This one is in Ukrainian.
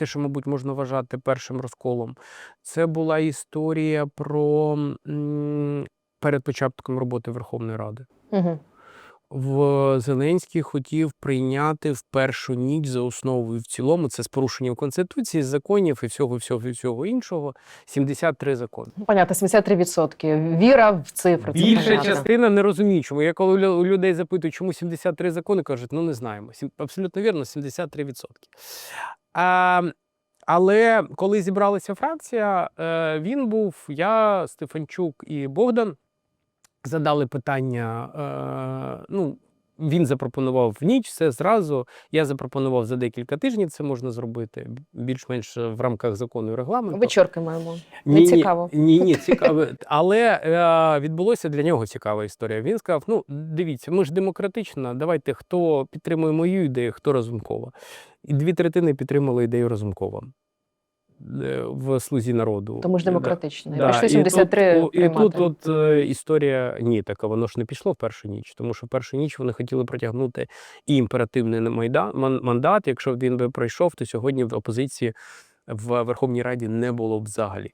те, що, мабуть, можна вважати першим розколом. Це була історія про перед початком роботи Верховної Ради. Угу. В Зеленський хотів прийняти в першу ніч за основу і в цілому це з порушенням конституції, законів і всього, всього, і всього іншого. 73 закони. Понятно, 73%. Віра в цифри. Більша частина не розуміє, чому. Я коли у людей запитую, чому 73 закони, кажуть, ну не знаємо. Абсолютно вірно, 73%. А, але коли зібралася фракція, е, він був, я, Стефанчук і Богдан задали питання. Е, ну, він запропонував в ніч все зразу. Я запропонував за декілька тижнів це можна зробити, більш-менш в рамках закону і регламенту. Вечірки маємо. Не ні, цікаво. Ні, ні, цікаво. Але е, відбулося для нього цікава історія. Він сказав: ну, дивіться, ми ж демократична, давайте хто підтримує мою ідею, хто Разумкова. І дві третини підтримали ідею Разумкова в слузі народу. Тому ж демократично. Да, Прийшли і тут, і тут от, е, історія ні, така воно ж не пішло в першу ніч, тому що в першу ніч вони хотіли протягнути і імперативний майдан, мандат. Якщо б він би пройшов, то сьогодні в опозиції в Верховній Раді не було б взагалі.